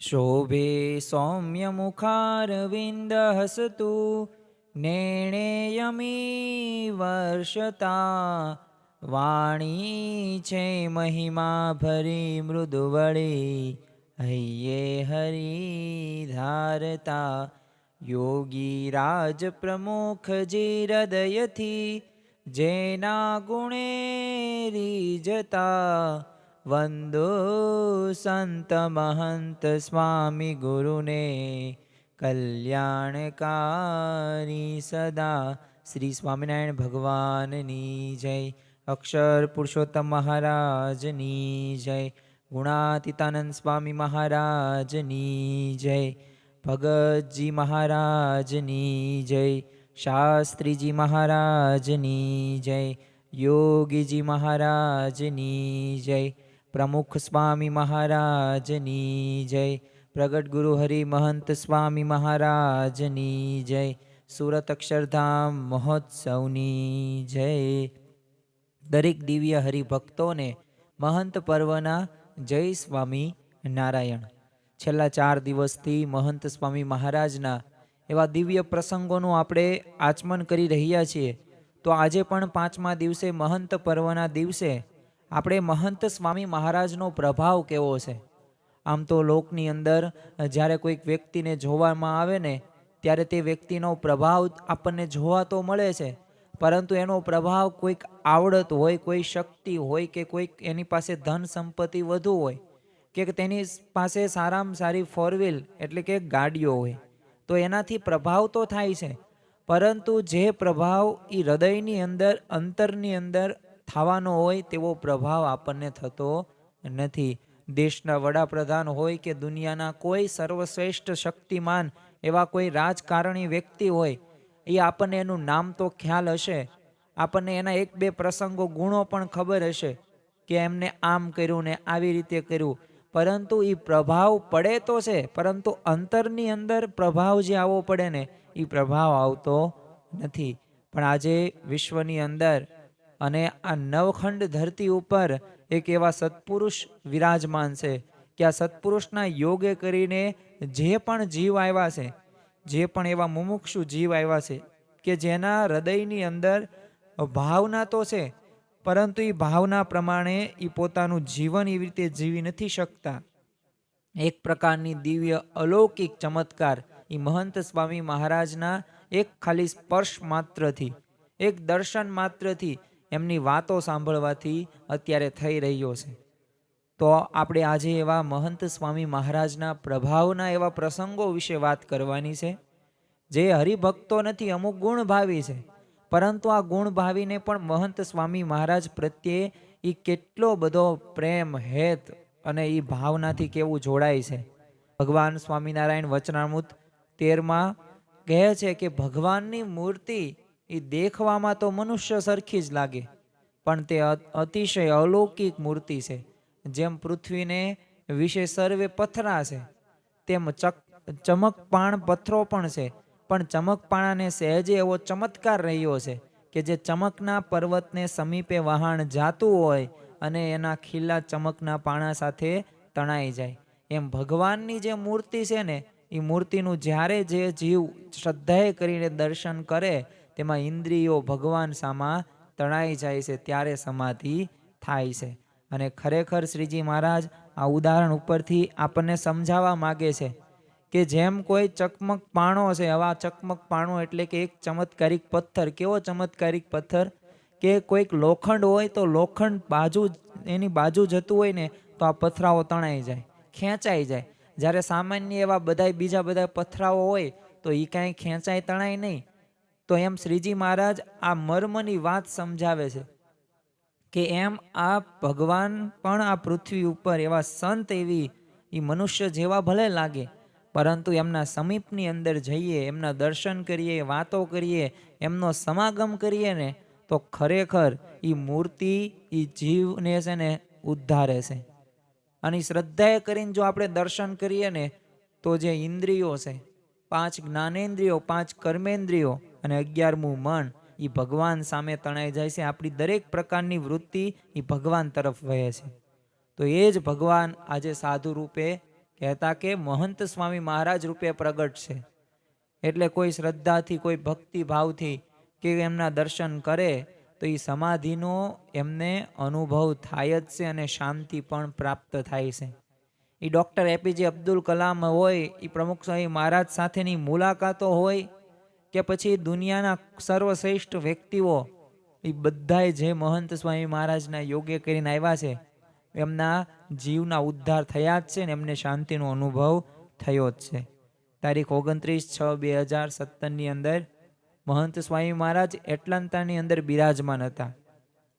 शोभे सौम्यमुखारविन्दहसतु नेणेयमी वर्षता वाणी छे महिमा भरी मृदुवळी हय्ये हरि धारता योगी राज प्रमुख जी हृदयथी જેના ગુણે રીજતા વંદો સંત મહંત સ્વામી ગુરુને કલ્યાણકારી સદા. શ્રી સ્વામિનારાયણ ભગવાનની જય. અક્ષર પુરુષોત્તમ મહારાજની જય. ગુણાતીતાનંદ સ્વામી મહારાજની જય. ભગતજી મહારાજની જય. શાસ્ત્રીજી મહારાજની જય, યોગીજી મહારાજની જય, પ્રમુખ સ્વામી મહારાજની જય, પ્રગટ ગુરુ હરિ મહંત સ્વામી મહારાજની જય, સુરત અક્ષરધામ મહોત્સવની જય. દરેક દિવ્ય હરિભક્તોને મહંત પર્વના જય સ્વામી નારાયણ. છેલ્લા ચાર દિવસથી મહંત સ્વામી મહારાજના એવા દિવ્ય પ્રસંગોનું આપણે આચમન કરી રહ્યા છીએ, તો આજે પણ પાંચમા દિવસે મહંત પર્વના દિવસે આપણે મહંત સ્વામી મહારાજનો પ્રભાવ કેવો છે? આમ તો લોકની અંદર જ્યારે કોઈક વ્યક્તિને જોવામાં આવે ને, ત્યારે તે વ્યક્તિનો પ્રભાવ આપણને જોવા તો મળે છે, પરંતુ એનો પ્રભાવ કોઈક આવડત હોય, કોઈ શક્તિ હોય કે કોઈક એની પાસે ધન સંપત્તિ વધુ હોય, કે તેની પાસે સારામાં સારી ફોર વ્હીલ એટલે કે ગાડીઓ હોય તો એનાથી પ્રભાવ તો થાય છે. પરંતુ જે પ્રભાવ એ હૃદયની અંદર, અંતરની અંદર થવાનો હોય તેવો પ્રભાવ આપણને થતો નથી. દેશના વડાપ્રધાન હોય કે દુનિયાના કોઈ સર્વશ્રેષ્ઠ શક્તિમાન એવા કોઈ રાજકારણી વ્યક્તિ હોય એ આપણને એનું નામ તો ખ્યાલ હશે. આપણને એના એક બે પ્રસંગો ગુણો પણ ખબર હશે કે એમને આમ કર્યું ને આવી રીતે કર્યું. પરંતુ એ પ્રભાવ પડે તો છે, પરંતુ અંતરની અંદર પ્રભાવ જે આવવો પડે ને એ પ્રભાવ આવતો નથી. પણ આજે વિશ્વની અંદર અને આ નવખંડ ધરતી ઉપર એક એવા સત્પુરુષ વિરાજમાન છે કે આ સત્પુરુષના યોગે કરીને જે પણ જીવ આવ્યા છે, જે પણ એવા મુમુક્ષુ જીવ આવ્યા છે, કે જેના હૃદયની અંદર ભાવના તો છે પરંતુ એ ભાવના પ્રમાણે એ પોતાનું જીવન એવી રીતે જીવી નથી શકતા. એક પ્રકારની દિવ્ય, અલૌકિક ચમત્કાર એ મહંત સ્વામી મહારાજના એક ખાલી સ્પર્શ માત્રથી, એક દર્શન માત્રથી એમની વાતો સાંભળવાથી અત્યારે થઈ રહ્યો છે. તો આપણે આજે એવા મહંત સ્વામી મહારાજના પ્રભાવના એવા પ્રસંગો વિશે વાત કરવાની છે, જે હરિભક્તો નથી, અમુક ગુણભાવી છે. પરંતુ આ ગુણ ભાવીને પણ મહંત સ્વામી મહારાજ પ્રત્યે એ કેટલો બધો પ્રેમ, હેત અને એ ભાવનાથી કેવું જોડાય છે. ભગવાન સ્વામિનારાયણ વચનામૃત તેરમાં કહે છે કે ભગવાનની મૂર્તિ એ દેખવામાં તો મનુષ્ય સરખી જ લાગે, પણ તે અતિશય અલૌકિક મૂર્તિ છે, જેમ પૃથ્વીને વિશે સર્વે પથરા છે, તેમ ચક, ચમકપાણ પથ્થરો પણ છે પણ ચમકપાણાને સહેજે એવો ચમત્કાર રહ્યો છે કે જે ચમકના પર્વતને સમીપે વહાણ જાતું હોય અને એના ખીલા ચમકના પાણા સાથે તણાઈ જાય. એમ ભગવાનની જે મૂર્તિ છે ને એ મૂર્તિનું જ્યારે જે જીવ શ્રદ્ધાએ કરીને દર્શન કરે, તેમાં ઇન્દ્રિયો ભગવાન સામા તણાઈ જાય છે, ત્યારે સમાધિ થાય છે. અને ખરેખર શ્રીજી મહારાજ આ ઉદાહરણ ઉપરથી આપણને સમજાવવા માગે છે કે જેમ કોઈ ચકમક પાણો છે આવા ચકમક પાણો એટલે કે એક ચમત્કારિક પથ્થર. કેવો ચમત્કારિક પથ્થર? કે કોઈક લોખંડ હોય તો લોખંડ બાજુ એની બાજુ જતું હોય ને, તો આ પથરાઓ તણાઈ જાય, ખેંચાઈ જાય. જ્યારે સામાન્ય એવા બધા બીજા બધા પથરાઓ હોય, તો એ કાંઈ ખેંચાય તણાય નહીં. તો એમ શ્રીજી મહારાજ આ મર્મની વાત સમજાવે છે કે એમ આ ભગવાન પણ આ પૃથ્વી ઉપર એવા સંત એવી એ મનુષ્ય જેવા ભલે લાગે પરંતુ એમના સમીપની અંદર જઈએ, એમના દર્શન કરીએ, વાતો કરીએ, એમનો સમાગમ કરીએ ને, તો ખરેખર એ મૂર્તિ એ જીવને છે ને ઉદ્ધારે છે. અને શ્રદ્ધાએ કરીને જો આપણે દર્શન કરીએ ને, તો જે ઇન્દ્રિયો છે, પાંચ જ્ઞાનેન્દ્રિયો, પાંચ કર્મેન્દ્રિયો અને અગિયારમું મન એ ભગવાન સામે તણાઈ જાય છે. આપણી દરેક પ્રકારની વૃત્તિ એ ભગવાન તરફ વહે છે. તો એ જ ભગવાન આજે સાધુ રૂપે કહેતા કે મહંત સ્વામી મહારાજ રૂપે પ્રગટ છે. એટલે કોઈ શ્રદ્ધાથી, કોઈ ભક્તિ ભાવથી કે એમના દર્શન કરે, તો એ સમાધિનો એમને અનુભવ થાય જ છે અને શાંતિ પણ પ્રાપ્ત થાય છે. એ ડૉક્ટર એપીજે અબ્દુલ કલામ હોય એ પ્રમુખ સ્વામી મહારાજ સાથેની મુલાકાતો હોય, કે પછી દુનિયાના સર્વશ્રેષ્ઠ વ્યક્તિઓ એ બધાય જે મહંત સ્વામી મહારાજના યોગ્ય કરીને આવ્યા છે, એમના જીવના ઉદ્ધાર થયા જ છે ને એમને શાંતિનો અનુભવ થયો જ છે. તારીખ ઓગણત્રીસ છ બે હજાર સત્તરની અંદર મહંત સ્વામી મહારાજ એટલાન્ટાની અંદર બિરાજમાન હતા.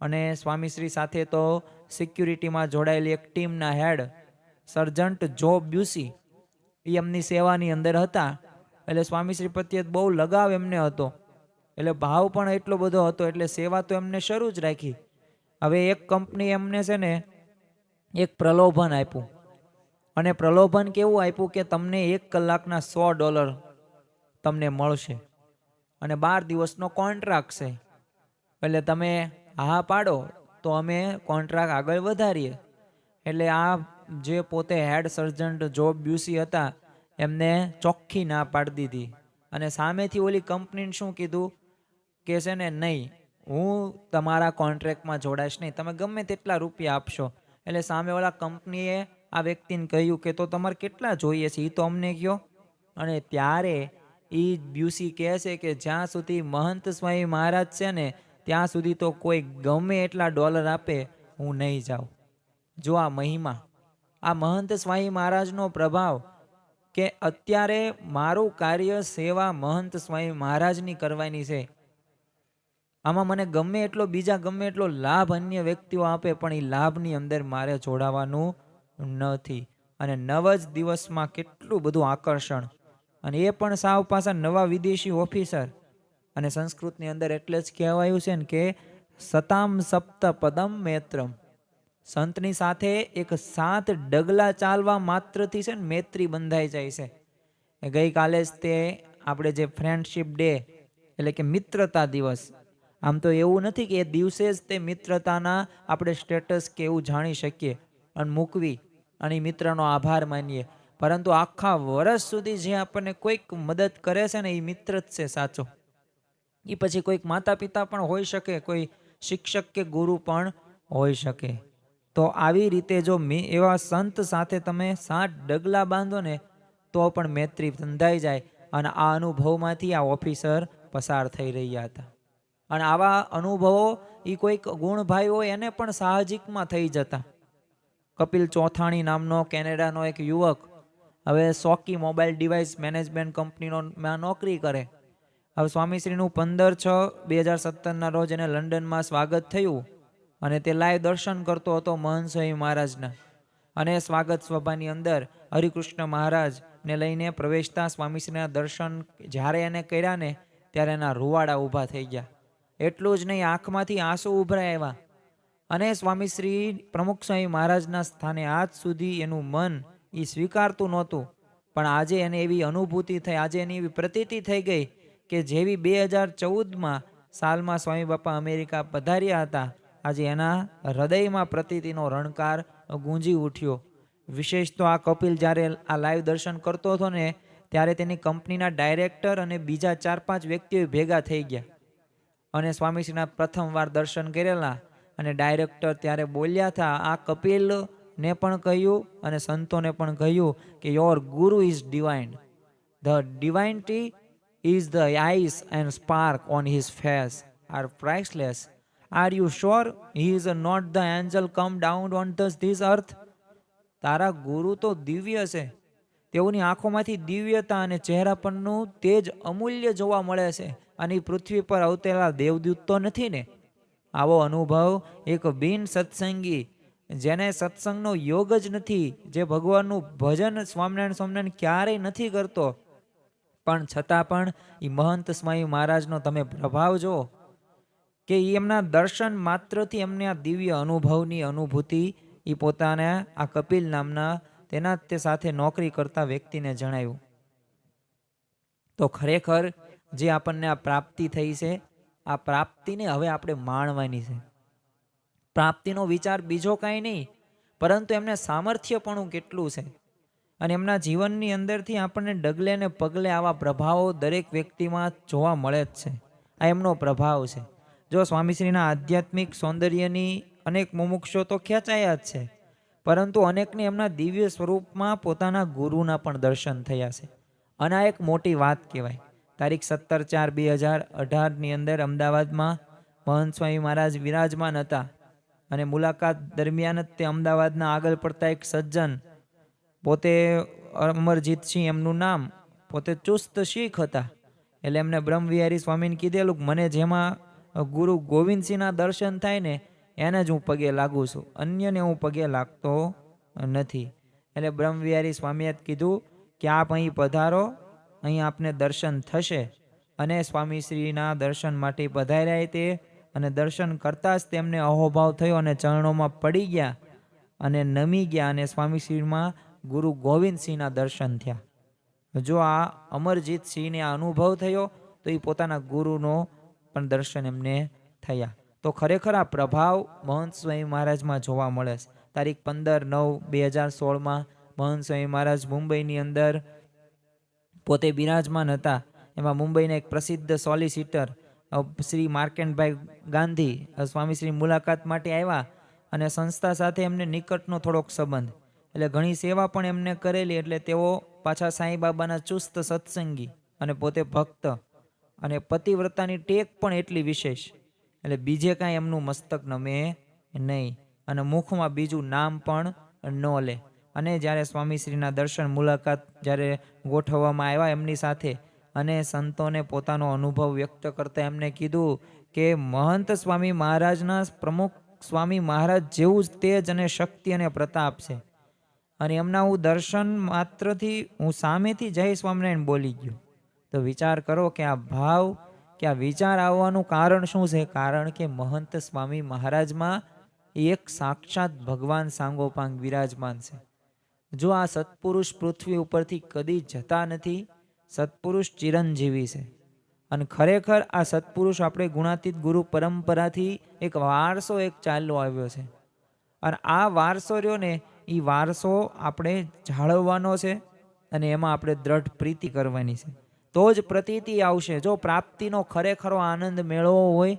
અને સ્વામીશ્રી સાથે તો સિક્યુરિટીમાં જોડાયેલી એક ટીમના હેડ સર્જન્ટ જો બ્યુસી એ એમની સેવાની અંદર હતા. એટલે સ્વામીશ્રી પ્રત્યે બહુ લગાવ એમને હતો. એટલે ભાવ પણ એટલો બધો હતો, એટલે સેવા તો એમને શરૂ જ રાખી. હવે એક કંપની એમને છે ને એક પ્રલોભન આપ્યું. અને પ્રલોભન કેવું આપ્યું કે તમને એક કલાકના સો ડોલર તમને મળશે. અને બાર દિવસનો કોન્ટ્રાક્ટ છે. એટલે તમે હા પાડો તો અમે કોન્ટ્રાક્ટ આગળ વધારીએ. એટલે આ જે પોતે હેડ સર્જન્ટ જોબ બ્યુસી હતા, એમને ચોખ્ખી ના પાડી દીધી. અને સામેથી ઓલી કંપનીને શું કીધું કે છે ને, નહીં, હું તમારા કોન્ટ્રાક્ટમાં જોડાઈશ નહીં. તમે ગમે તેટલા રૂપિયા આપશો એટલે સામેવાળા કંપનીએ આ વ્યક્તિને કહ્યું કે, તો તમારે કેટલા જોઈએ છે? એ તો અમને કહો. અને ત્યારે એ બ્યુસી કહે છે કે, જ્યાં સુધી મહંત સ્વામી મહારાજ છે ને, ત્યાં સુધી તો કોઈ ગમે એટલા ડોલર આપે, હું નહીં જાઉં. જો આ મહિમા, આ મહંત સ્વામી મહારાજનો પ્રભાવ કે અત્યારે મારું કાર્ય સેવા મહંત સ્વામી મહારાજની કરવાની છે આમાં મને ગમે એટલો, બીજા ગમે એટલો લાભ અન્ય વ્યક્તિઓ આપે, પણ એ લાભની અંદર મારે જોડાવાનું નથી. અને નવ જ દિવસમાં કેટલું બધું આકર્ષણ. અને એ પણ સાવ પાછા નવા વિદેશી ઓફિસર. અને સંસ્કૃતની અંદર એટલે જ કહેવાયું છે ને કે સતામ સપ્ત પદમ મેત્રમ. સંતની સાથે એક સાત ડગલા ચાલવા માત્રથી છે ને મૈત્રી બંધાઈ જાય છે. ગઈકાલે જ તે આપણે જે ફ્રેન્ડશીપ ડે એટલે કે મિત્રતા દિવસ આમ તો એવું નથી કે એ દિવસે જ તે મિત્રતાના આપણે સ્ટેટસ કે એવું જાણી શકીએ અને મૂકવી અને મિત્રનો આભાર માનીએ. પરંતુ આખા વર્ષ સુધી જે આપણને કોઈક મદદ કરે છે ને એ મિત્ર જ છે સાચો. એ પછી કોઈક માતા પિતા પણ હોઈ શકે, કોઈ શિક્ષક કે ગુરુ પણ હોઈ શકે. તો આવી રીતે જો એવા સંત સાથે તમે સાત ડગલા બાંધો ને તો પણ મૈત્રી સંધાઈ જાય અને આ અનુભવમાંથી આ ઓફિસર પસાર થઈ રહ્યા હતા. અને આવા અનુભવો એ કોઈક ગુણભાઈ હોય એને પણ સાહજિકમાં થઈ જતા. કપિલ ચોથાણી નામનો કેનેડાનો એક યુવક હવે સોકી મોબાઈલ ડિવાઇસ મેનેજમેન્ટ કંપનીનો માં નોકરી કરે. હવે સ્વામીશ્રીનું પંદર છ બે હજાર સત્તરના રોજ એને લંડનમાં સ્વાગત થયું અને તે લાઈવ દર્શન કરતો હતો મહંત મહારાજના. અને સ્વાગત સભાની અંદર હરિકૃષ્ણ મહારાજને લઈને પ્રવેશતા સ્વામીશ્રીના દર્શન જ્યારે એને કર્યા ને ત્યારે એના રૂવાડા ઊભા થઈ ગયા. એટલું જ નહીં, આંખમાંથી આંસુ ઉભરાય અને સ્વામીશ્રી પ્રમુખ સ્વામી મહારાજના સ્થાને આજ સુધી એનું મન એ સ્વીકારતું નહોતું. પણ આજે એને એવી અનુભૂતિ થઈ, આજે એની એવી પ્રતીતિ થઈ ગઈ કે જેવી બે હજાર ચૌદમાં સાલમાં સ્વામી બાપા અમેરિકા પધાર્યા હતા, આજે એના હૃદયમાં પ્રતીતિનો રણકાર ગુંજી ઉઠ્યો. વિશેષ તો આ કપિલ જ્યારે આ લાઈવ દર્શન કરતો હતો ને, ત્યારે તેની કંપનીના ડાયરેક્ટર અને બીજા ચાર પાંચ વ્યક્તિઓ ભેગા થઈ ગયા. અને સ્વામીશ્રીના પ્રથમવાર દર્શન કરેલા અને ડાયરેક્ટર ત્યારે બોલ્યા હતા, આ કપિલને પણ કહ્યું અને સંતોને પણ કહ્યું કે your guru is divine the divinity is the eyes and spark on his face are priceless are you sure he is not the angel come down on this this earth તારા ગુરુ તો દિવ્ય છે. તેઓની આંખોમાંથી દિવ્યતા અને ચહેરા પરનું તેજ અમૂલ્ય જોવા મળે છે. અને પૃથ્વી પર અવતેલા દેવદૂત તો નથી ને? આવો અનુભવ એક બિન સત્સંગી, જેને સત્સંગનો યોગ જ નથી, જે ભગવાનનું ભજન સ્વામિનારાયણ સ્વામિનારાયણ ક્યારેય નથી કરતો. પણ છતાં પણ એ મહંત સ્વામી મહારાજનો તમે પ્રભાવ જો કે એમના દર્શન માત્રથી એમને આ દિવ્ય અનુભવની અનુભૂતિ એ પોતાને આ કપિલ નામના તેના તે સાથે નોકરી કરતા વ્યક્તિને જણાવ્યું. તો ખરેખર જે આપણને આ પ્રાપ્તિ થઈ છે, આ પ્રાપ્તિને હવે આપણે માણવાની છે. પ્રાપ્તિનો વિચાર બીજો કાંઈ નહીં, પરંતુ એમને સામર્થ્યપણું કેટલું છે. અને એમના જીવનની અંદરથી આપણને ડગલે ને પગલે આવા પ્રભાવો દરેક વ્યક્તિમાં જોવા મળે જ છે. આ એમનો પ્રભાવ છે. જો સ્વામીશ્રીના આધ્યાત્મિક સૌંદર્યની અનેક મુમુક્ષો તો ખેંચાયા જ છે, પરંતુ અનેકને એમના દિવ્ય સ્વરૂપમાં પોતાના ગુરુના પણ દર્શન થયા છે. અને આ એક મોટી વાત કહેવાય. તારીખ સત્તર ચાર બે હજાર અઢારની અંદર અમદાવાદમાં મહંત સ્વામી મહારાજ વિરાજમાન હતા અને મુલાકાત દરમિયાન જ તે અમદાવાદના આગળ પડતા એક સજ્જન, પોતે અમરજીતસિંહ એમનું નામ, પોતે ચુસ્ત શીખ હતા. એટલે એમને બ્રહ્મવિહારી સ્વામીને કીધેલું મને જેમાં ગુરુ ગોવિંદસિંહના દર્શન થાય ને એને જ હું પગે લાગુ છું, અન્યને હું પગે લાગતો નથી. એટલે બ્રહ્મવિહારી સ્વામીએ કીધું કે આપ અહીં પધારો અહીં આપને દર્શન થશે. અને સ્વામીશ્રીના દર્શન માટે પધાર્યા તે અને દર્શન કરતાં જ તેમને અહોભાવ થયો અને ચરણોમાં પડી ગયા અને નમી ગયા અને સ્વામીશ્રીમાં ગુરુ ગોવિંદસિંહના દર્શન થયા. જો આ અમરજીતસિંહને આ અનુભવ થયો, તો એ પોતાના ગુરુનો પણ દર્શન એમને થયા. તો ખરેખર આ પ્રભાવ મહંત સ્વામી મહારાજમાં જોવા મળે છે. તારીખ પંદર નવ બે હજાર સોળમાં મહંત સ્વામી મહારાજ મુંબઈની અંદર પોતે બિરાજમાન હતા. એમાં મુંબઈના એક પ્રસિદ્ધ સોલિસિટર શ્રી માર્કેન્ડભાઈ ગાંધી સ્વામીશ્રી મુલાકાત માટે આવ્યા અને સંસ્થા સાથે એમને નિકટનો થોડોક સંબંધ. એટલે ઘણી સેવા પણ એમને કરેલી, એટલે તેઓ પાછા સાંઈબાબાના ચુસ્ત સત્સંગી અને પોતે ભક્ત અને પતિવ્રતાની ટેક પણ એટલી વિશેષ. એટલે બીજે કાંઈ એમનું મસ્તક નમે નહીં અને મુખમાં બીજું નામ પણ ન લે. અને જ્યારે સ્વામીશ્રીના દર્શન મુલાકાત જ્યારે ગોઠવવામાં આવ્યા એમની સાથે, અને સંતોને પોતાનો અનુભવ વ્યક્ત કરતા એમને કીધું કે, મહંત સ્વામી મહારાજના પ્રમુખ સ્વામી મહારાજ જેવું જ તેજ અને શક્તિ અને પ્રતાપ છે. અને એમના હું દર્શન માત્રથી હું સામેથી જય સ્વામિનારાયણ બોલી ગયો. તો વિચાર કરો કે આ ભાવ, કે આ વિચાર આવવાનું કારણ શું છે? કારણ કે મહંત સ્વામી મહારાજમાં એક સાક્ષાત ભગવાન સાંગોપાંગ વિરાજમાન છે. જો આ સત્પુરુષ પૃથ્વી ઉપરથી કદી જતા નથી, સત્પુરુષ ચિરંજીવી છે. અને ખરેખર આ સત્પુરુષ આપણે ગુણાતીત ગુરુ પરંપરાથી એક વારસો એક ચાલ્યો આવ્યો છે. અને આ વારસો રહ્યો ને એ વારસો આપણે જાળવવાનો છે અને એમાં આપણે દ્રઢ પ્રીતિ કરવાની છે. તો જ પ્રતીતિ આવશે. જો પ્રાપ્તિનો ખરેખરો આનંદ મેળવવો હોય,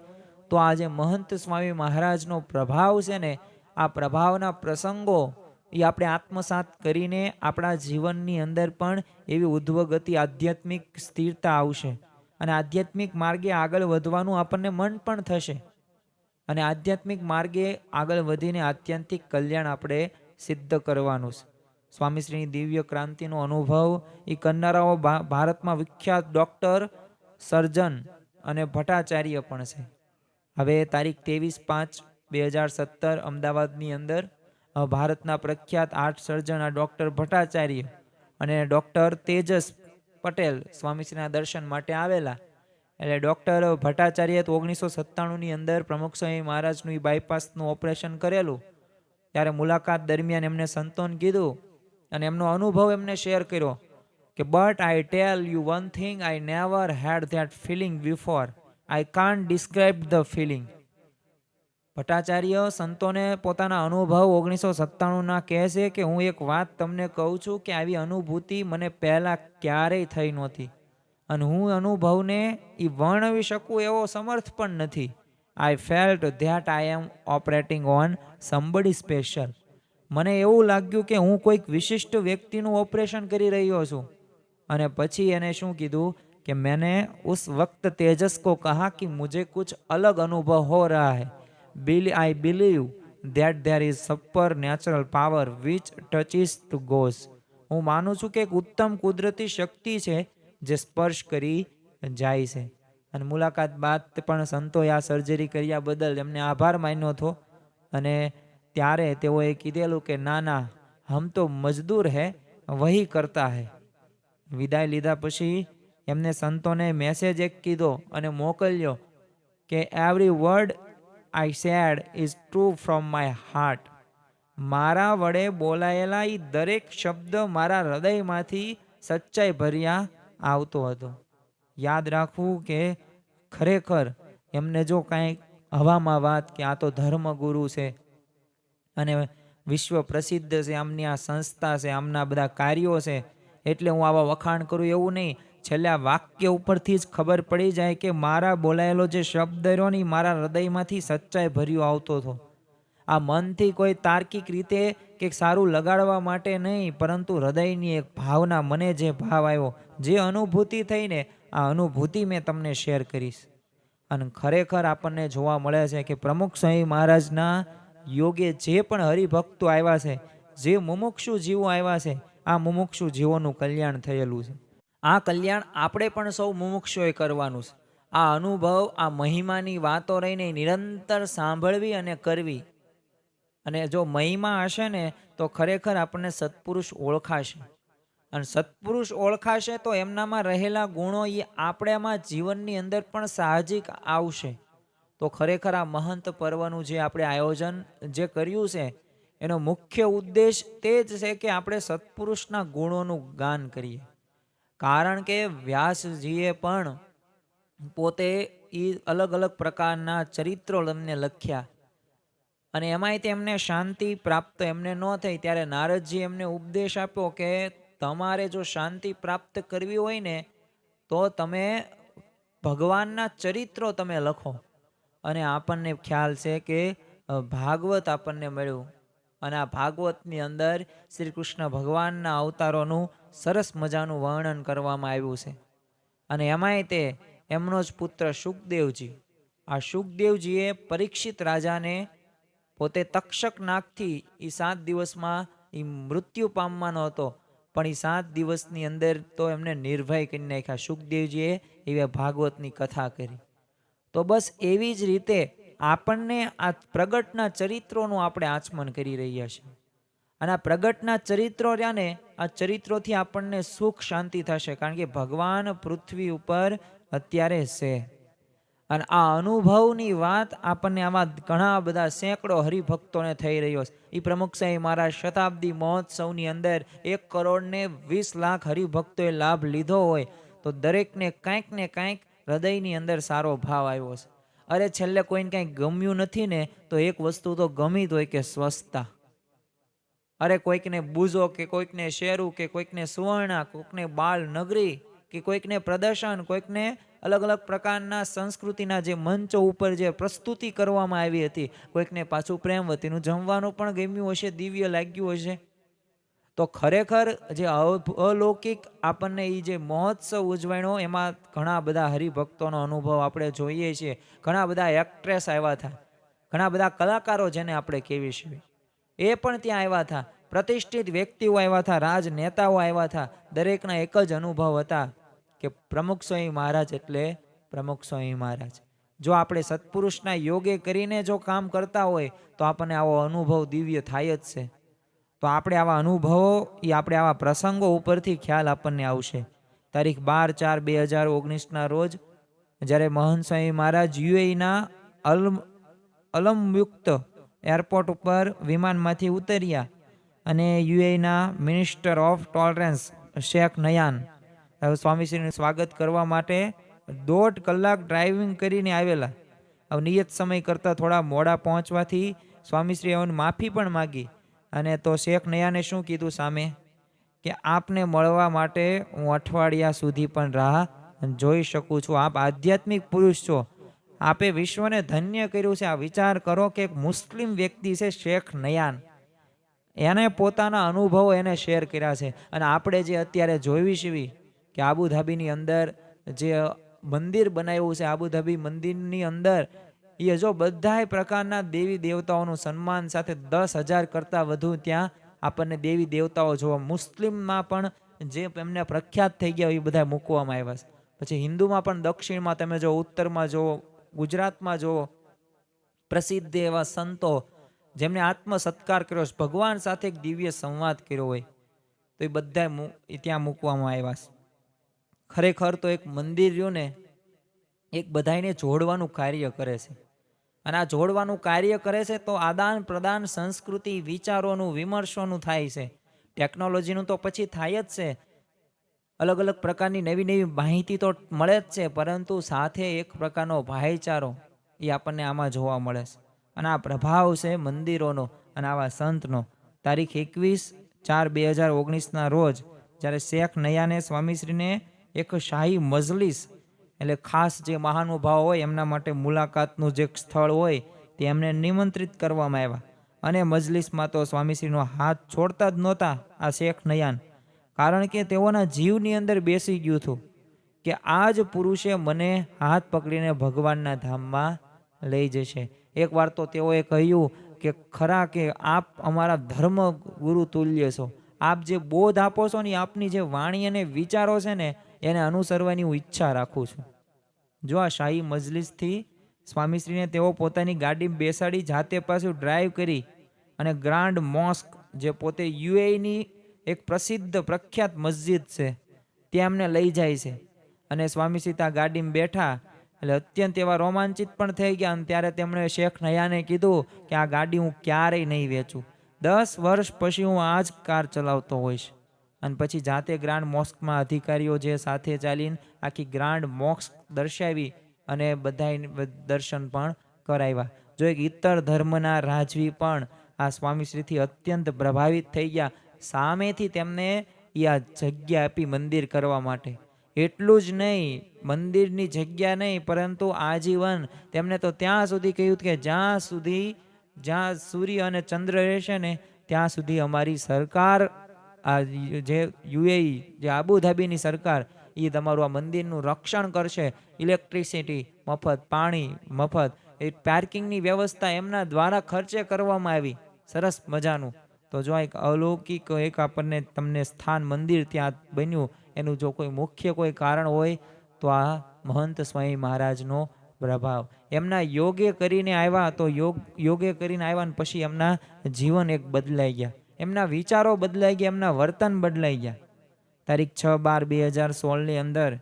તો આજે મહંત સ્વામી મહારાજનો પ્રભાવ છે ને, આ પ્રભાવના પ્રસંગો એ આપણે આત્મસાત કરીને આપણા જીવનની અંદર પણ એવી ઉદ્વગતિ, આધ્યાત્મિક સ્થિરતા આવશે. અને આધ્યાત્મિક માર્ગે આગળ વધવાનું આપણને મન પણ થશે. અને આધ્યાત્મિક માર્ગે આગળ વધીને આત્યંતિક કલ્યાણ આપણે સિદ્ધ કરવાનું છે. સ્વામીશ્રીની દિવ્ય ક્રાંતિનો અનુભવ, એ કરનારાઓ ભારતમાં વિખ્યાત ડૉક્ટર, સર્જન અને ભટ્ટાચાર્ય પણ છે. હવે તારીખ ત્રેવીસ પાંચ, બે હજાર સત્તર, અમદાવાદની અંદર ભારતના પ્રખ્યાત આર્ટ સર્જન આ ડૉક્ટર ભટ્ટાચાર્ય અને ડૉક્ટર તેજસ પટેલ સ્વામીશ્રીના દર્શન માટે આવેલા. એટલે ડૉક્ટર ભટ્ટાચાર્ય તો ઓગણીસો સત્તાણુંની અંદર પ્રમુખ સ્વામી મહારાજનું બાયપાસનું ઓપરેશન કરેલું. ત્યારે મુલાકાત દરમિયાન એમને સંતોન કીધું અને એમનો અનુભવ એમને શેર કર્યો કે but I tell you one thing I never had that feeling before I can't describe the feeling Bhattacharya સંતોને પોતાના અનુભવ ઓગણીસો સત્તાણુંના કહે છે કે હું એક વાત તમને કહું છું કે આવી અનુભૂતિ મને પહેલાં ક્યારેય થઈ નહોતી અને હું અનુભવને એ વર્ણવી શકું એવો સમર્થ પણ નથી I felt that I am operating on somebody special મને એવું લાગ્યું કે હું કોઈક વિશિષ્ટ વ્યક્તિનું ઓપરેશન કરી રહ્યો છું અને પછી એને શું કીધું कि मैंने उस वक्त तेजस को कहा कि मुझे कुछ अलग अनुभव हो रहा है Bill, I believe that there is supernatural power which touches to goes. હું માનું છું કે એક ઉત્તમ કુદરતી શક્તિ છે જે સ્પર્શ કરી જાય છે. અને મુલાકાત બાદ પણ સંતો આ સર્જરી કર્યા બદલ એમને આભાર માન્યો હતો. અને ત્યારે તેઓએ કીધેલું કે ના ના હમ તો મજદૂર હે વહી કરતા હે. વિદાય લીધા પછી એમને સંતોને મેસેજ એક કીધો અને મોકલ્યો કે every word I said is true from my heart મારા વડે બોલાયેલા એ દરેક શબ્દ મારા હૃદયમાંથી સચ્ચાઈ ભર્યા આવતો હતો. યાદ રાખવું કે ખરેખર એમને જો કાંઈ હવામાં વાત કે આ તો ધર્મગુરુ છે અને વિશ્વ પ્રસિદ્ધ છે, આમની આ સંસ્થા છે, આમના બધા કાર્યો છે, એટલે હું આવા વખાણ કરું એવું નહીં. છેલ્લે વાક્ય ઉપરથી જ ખબર પડી જાય કે મારા બોલાયેલો જે શબ્દ રહ્યો ને મારા હૃદયમાંથી સચ્ચાઈ ભર્યો આવતો હતો. આ મનથી કોઈ તાર્કિક રીતે કે સારું લગાડવા માટે નહીં, પરંતુ હૃદયની એક ભાવના મને જે ભાવ આવ્યો, જે અનુભૂતિ થઈને આ અનુભૂતિ મેં તમને શેર કરીશ. અને ખરેખર આપણને જોવા મળે છે કે પ્રમુખ સ્વામી મહારાજના યોગે જે પણ હરિભક્તો આવ્યા છે, જે મુમુક્ષુ જીવો આવ્યા છે, આ મુમુક્ષુ જીવોનું કલ્યાણ થયેલું છે. આ કલ્યાણ આપણે પણ સૌ મુમુક્ષોએ કરવાનું છે. આ અનુભવ, આ મહિમાની વાતો રહીને નિરંતર સાંભળવી અને કરવી. અને જો મહિમા હશે ને, તો ખરેખર આપણને સત્પુરુષ ઓળખાશે. અને સત્પુરુષ ઓળખાશે તો એમનામાં રહેલા ગુણો એ આપણામાં જીવનની અંદર પણ સાહજિક આવશે. તો ખરેખર આ મહંત પર્વનું જે આપણે આયોજન જે કર્યું છે, એનો મુખ્ય ઉદ્દેશ તે જ છે કે આપણે સત્પુરુષના ગુણોનું ગાન કરીએ. કારણ કે વ્યાસજીએ પણ પોતે એ અલગ અલગ પ્રકારના ચરિત્રો તમને લખ્યા. અને એમાંય તેમને શાંતિ પ્રાપ્ત એમને ન થઈ ત્યારે નારદજી એમને ઉપદેશ આપ્યો કે તમારે જો શાંતિ પ્રાપ્ત કરવી હોય ને, તો તમે ભગવાનના ચરિત્રો તમે લખો. અને આપણને ખ્યાલ છે કે ભાગવત આપણને મળ્યું. અને આ ભાગવતની અંદર શ્રી કૃષ્ણ ભગવાનના અવતારોનું સરસ મજાનું વર્ણન કરવામાં આવ્યું છે. અને એમાંય તે એમનો જ પુત્ર શુકદેવજી આ શુકદેવજીએ પરીક્ષિત રાજાને પોતે તક્ષક નાગથી એ સાત દિવસમાં એ મૃત્યુ પામવાનો હતો. પણ એ સાત દિવસની અંદર તો એમને નિર્ભય કરી નાખ્યા. સુખદેવજીએ એવી ભાગવતની કથા કરી. તો બસ એવી જ રીતે આપણને આ પ્રગટના ચરિત્રોનું આપણે આચમન કરી રહ્યા છીએ અને આ પ્રગટના ચરિત્રો રહ્યા ને, આ ચરિત્રોથી આપણને સુખ શાંતિ થશે. કારણ કે ભગવાન પૃથ્વી ઉપર અત્યારે છે. અને આ અનુભવની વાત આપણને આમાં ઘણા બધા સેંકડો હરિભક્તોને થઈ રહ્યો છે. એ પ્રમુખ સાહેબ મારા શતાબ્દી મહોત્સવની અંદર એક કરોડને વીસ લાખ હરિભક્તોએ લાભ લીધો હોય, તો દરેકને કાંઈક ને કાંઈક હૃદયની અંદર સારો ભાવ આવ્યો છે. અરે છેલ્લે કોઈને કાંઈ ગમ્યું નથી ને, તો એક વસ્તુ તો ગમી જ હોય કે સ્વસ્થતા અરે કોઈકને બુઝો કે કોઈકને શેરું કે કોઈકને સુવર્ણા, કોઈકને બાળ નગરી કે કોઈકને પ્રદર્શન, કોઈકને અલગ અલગ પ્રકારના સંસ્કૃતિના જે મંચો ઉપર જે પ્રસ્તુતિ કરવામાં આવી હતી, કોઈકને પાછું પ્રેમવતીનું જમવાનું પણ ગમ્યું હશે, દિવ્ય લાગ્યું હશે. તો ખરેખર જે અલૌકિક આપણને એ જે મહોત્સવ ઉજવાણો એમાં ઘણા બધા હરિભક્તોનો અનુભવ આપણે જોઈએ છીએ. ઘણા બધા એક્ટ્રેસ આવ્યા હતા ઘણા બધા કલાકારો જેને આપણે કહેવી છીએ એ પણ ત્યાં આવ્યા હતા પ્રતિષ્ઠિત વ્યક્તિઓ આવ્યા હતા રાજનેતાઓ આવ્યા હતા દરેકના એક જ અનુભવ હતા કે પ્રમુખ સ્વામી મહારાજ એટલે પ્રમુખ સ્વામી મહારાજ. જો આપણે સત્પુરુષના યોગે કરીને જો કામ કરતા હોય, તો આપણને આવો અનુભવ દિવ્ય થાય જ છે. તો આપણે આવા અનુભવો, એ આપણે આવા પ્રસંગો ઉપરથી ખ્યાલ આપણને આવશે. તારીખ બાર ચાર બે હજાર ઓગણીસના રોજ, જ્યારે મહંત સ્વામી મહારાજ યુએઈના અલમ, અલમયુક્ત એરપોર્ટ ઉપર વિમાનમાંથી ઉતર્યા અને યુએઈના minister of tolerance Sheikh Nahyan સ્વામીશ્રીનું સ્વાગત કરવા માટે દોઢ કલાક ડ્રાઇવિંગ કરીને આવેલા. હવે નિયત સમય કરતાં થોડા મોડા પહોંચવાથી સ્વામીશ્રીએ માફી પણ માગી. અને તો શેખ નયાને શું કીધું સામે? કે આપને મળવા માટે હું અઠવાડિયા સુધી પણ રાહ જોઈ શકું છું. આપ આધ્યાત્મિક પુરુષ છો. આપે વિશ્વને ધન્ય કર્યું છે. આ વિચાર કરો કે એક મુસ્લિમ વ્યક્તિ છે શેખ નયાન એને પોતાના અનુભવો એને શેર કર્યા છે. અને આપણે જે અત્યારે જોઈ છીએ કે આબુધાબીની અંદર જે મંદિર બનાવ્યું છે, આબુધાબી મંદિરની અંદર એ જો બધાય પ્રકારના દેવી દેવતાઓનું સન્માન સાથે દસ હજાર કરતાં વધુ ત્યાં આપણને દેવી દેવતાઓ જોવા, મુસ્લિમમાં પણ જે એમને પ્રખ્યાત થઈ ગયા એ બધા મૂકવામાં આવ્યા છે. પછી હિન્દુમાં પણ દક્ષિણમાં તમે જો ઉત્તરમાં જુઓ ગુજરાતમાં જુઓ પ્રસિદ્ધ એવા સંતો જેમને આત્મ સત્કાર કર્યો છે, ભગવાન સાથે એક દિવ્ય સંવાદ કર્યો હોય, તો એ બધા ત્યાં મૂકવામાં આવ્યા છે. ખરેખર તો એક મંદિર રહ્યું ને, એક બધાયને જોડવાનું કાર્ય કરે છે. અને આ જોડવાનું કાર્ય કરે છે તો આદાન પ્રદાન સંસ્કૃતિ વિચારોનું વિમર્શોનું થાય છે. ટેકનોલોજીનું તો પછી થાય જ છે. અલગ અલગ પ્રકારની નવી નવી માહિતી તો મળે જ છે, પરંતુ સાથે એક પ્રકારનો ભાઈચારો એ આપણને આમાં જોવા મળે છે. અને આ પ્રભાવ છે મંદિરોનો અને આવા સંતનો. તારીખ એકવીસ ચાર બે હજાર ઓગણીસના રોજ જ્યારે શેખ નયાને સ્વામીશ્રીને એક શાહી મજલિસ એટલે ખાસ જે મહાનુભાવ હોય, એમના માટે મુલાકાતનું જે સ્થળ હોય, તે એમને નિમંત્રિત કરવામાં આવ્યા. અને મજલિસમાં તો સ્વામીશ્રીનો હાથ છોડતા જ નહોતા આ શેખ નયાન. કારણ કે તેઓના જીવની અંદર બેસી ગયું હતું કે આ જ પુરુષે મને હાથ પકડીને ભગવાનના ધામમાં લઈ જશે. એકવાર તો તેઓએ કહ્યું કે, ખરા કે આપ અમારા ધર્મ ગુરુ તુલ્ય છો. આપ જે બોધ આપો છો ને, આપની જે વાણી અને વિચારો છે ને એને અનુસરવાની હું ઈચ્છા રાખું છું. જો આ શાહી મજલિસથી સ્વામીશ્રીને તેઓ પોતાની ગાડી બેસાડી જાતે પાછું ડ્રાઈવ કરી અને ગ્રાન્ડ મોસ્ક જે પોતે યુએની એક પ્રસિદ્ધ પ્રખ્યાત મસ્જિદ છે, ત્યાં એમને લઈ જાય છે. અને સ્વામીશ્રી ત્યાં ગાડીમાં બેઠા, એટલે અત્યંત એવા રોમાંચિત પણ થઈ ગયા અને ત્યારે તેમણે શેખ નયાને કીધું કે આ ગાડી હું ક્યારેય નહીં વેચું. દસ વર્ષ પછી હું આ જ કાર ચલાવતો હોઈશ. અને પછી જાતે ગ્રાન્ડ મોસ્કમાં અધિકારીઓ જે સાથે ચાલીને આખી ગ્રાન્ડ મોસ્ક દર્શાવી અને બધા દર્શન પણ કરાવ્યા. જો એક ઇતર ધર્મના રાજવી પણ આ સ્વામીશ્રીથી અત્યંત પ્રભાવિત થઈ ગયા, સામેથી તેમને એ આ જગ્યા આપી મંદિર કરવા માટે. એટલું જ નહીં, મંદિરની જગ્યા નહીં, પરંતુ આજીવન. તેમને તો ત્યાં સુધી કહ્યું કે જ્યાં સુધી, જ્યાં સૂર્ય અને ચંદ્ર રહેશે ને, ત્યાં સુધી અમારી સરકાર આ જે યુએઈ, જે આબુધાબીની સરકાર એ તમારું આ મંદિરનું રક્ષણ કરશે. ઇલેક્ટ્રિસિટી મફત, પાણી મફત, એ પાર્કિંગની વ્યવસ્થા એમના દ્વારા ખર્ચે કરવામાં આવી. સરસ મજાનું. તો જો એક અલૌકિક એક આપણને તમને સ્થાન મંદિર ત્યાં બન્યું, એનું જો કોઈ મુખ્ય કોઈ કારણ હોય, તો આ મહંત સ્વામી મહારાજનો પ્રભાવ. એમના યોગે કરીને આવ્યા તો યોગ, યોગે કરીને આવ્યા ને પછી એમના જીવન એક બદલાઈ ગયા. એમના વિચારો બદલાઈ ગયા, એમના વર્તન બદલાઈ ગયા. તારીખ છ બાર બે હજાર સોળની અંદર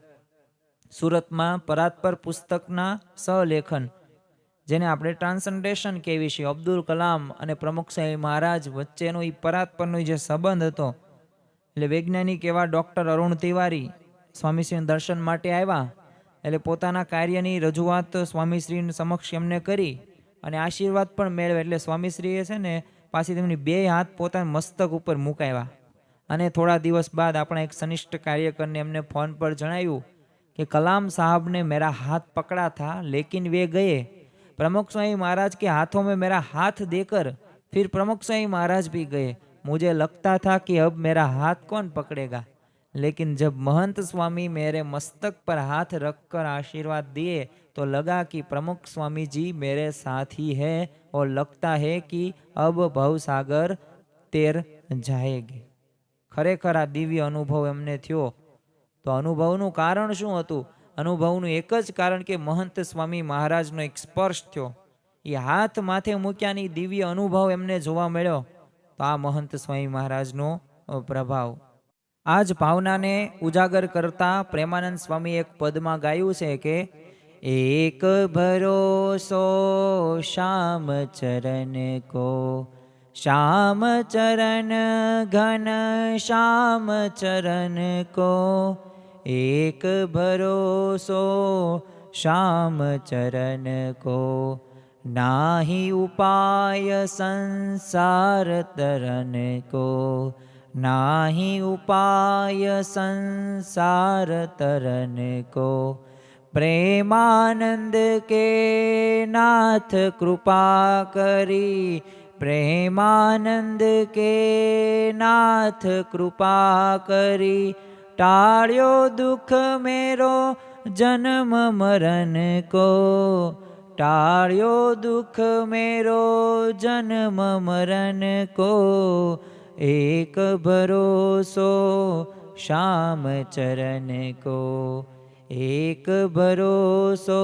સુરતમાં પરાત્પર પુસ્તકના સહલેખન, જેને આપણે ટ્રાન્સન્ટેશન કહેવી છીએ અબ્દુલ કલામ અને પ્રમુખ સાહેબ મહારાજ વચ્ચેનો એ પરાત્પરનો જે સંબંધ હતો, એટલે વૈજ્ઞાનિક એવા ડૉક્ટર અરુણ તિવારી સ્વામીશ્રીના દર્શન માટે આવ્યા, એટલે પોતાના કાર્યની રજૂઆત સ્વામીશ્રીની સમક્ષ એમને કરી અને આશીર્વાદ પણ મેળવે એટલે સ્વામીશ્રીએ છે ને પાછી તેમની બે હાથ પોતાના મસ્તક ઉપર મુકાવ્યા અને થોડા દિવસ બાદ આપણા એક સનિષ્ઠ કાર્યકરને એમને ફોન પર જણાવ્યું કે કલામ साहब ने मेरा हाथ पकड़ा था लेकिन वे गए प्रमुख स्वामी महाराज के हाथों में मेरा हाथ देकर फिर प्रमुख स्वामी महाराज भी गए मुझे लगता था कि अब मेरा हाथ कौन पकड़ेगा लेकिन जब महंत स्वामी मेरे मस्तक पर हाथ रखकर आशीर्वाद दिए तो लगा कि प्रमुख स्वामी जी मेरे साथ ही है और लगता है कि अब भव सागर तेर जाएगी ખરેખર આ દિવ્ય અનુભવ એમને થયો તો અનુભવનું કારણ શું હતું અનુભવનું એક જ કારણ કે મહંત સ્વામી મહારાજનો એક સ્પર્શ થયો એ હાથ માથે મૂક્યાની દિવ્ય અનુભવ એમને જોવા મળ્યો તો આ મહંત સ્વામી મહારાજનો અ, પ્રભાવ આ જ ભાવનાને ઉજાગર કરતા પ્રેમાનંદ સ્વામી એક પદમાં ગાયું છે કે એક ભરોસો શ્યામ ચરણ કો શ્યામ ચરણ ઘન શ્યામ ચરણ કો એક ભરોસો શ્યામ ચરણ કો નાહી ઉપાય સંસાર તરન કો નાહી ઉપાય સંસાર तरन કો પ્રેમાનંદ કે નાથ કૃપા કરી. પ્રેમાનંદ કે નાથ કૃપા કરી. ટાળ્યો દુઃખ મેરો જન્મ મરણ કો. ટાળ્યો દુઃખ મેરો જન્મ મરણ કો. એક ભરોસો શ્યામ ચરણ કો. एक भरोसो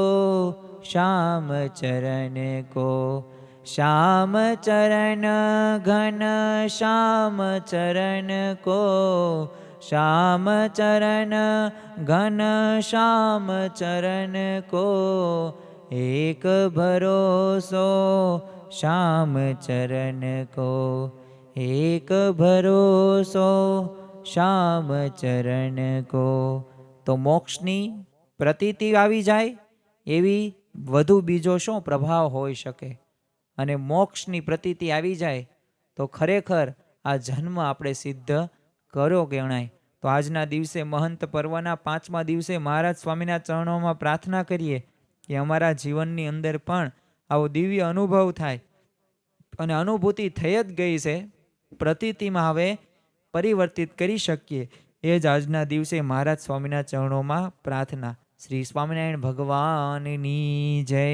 श्याम चरण को। श्याम चरण घन श्याम चरण को। श्याम चरण घन श्याम चरण को। एक भरोसो श्याम चरण को। एक भरोसो श्याम चरण को। તો મોક્ષની પ્રતીતિ આવી જાય, એવી વધુ બીજો શું પ્રભાવ હોઈ શકે? અને મોક્ષની પ્રતીતિ આવી જાય, તો ખરેખર આ જન્મ આપણે સિદ્ધ કર્યો ગણાય. તો આજના દિવસે મહંત પર્વના પાંચમા દિવસે મહારાજ સ્વામીના ચરણોમાં પ્રાર્થના કરીએ કે અમારા જીવનની અંદર પણ આવો દિવ્ય અનુભવ થાય. અને અનુભૂતિ થઈ જ ગઈ છે, પ્રતીતિમાં હવે પરિવર્તિત કરી શકીએ. એ જ આજના દિવસે મહારાજ સ્વામીના ચરણોમાં પ્રાર્થના. શ્રી સ્વામિનારાયણ ભગવાનની જય.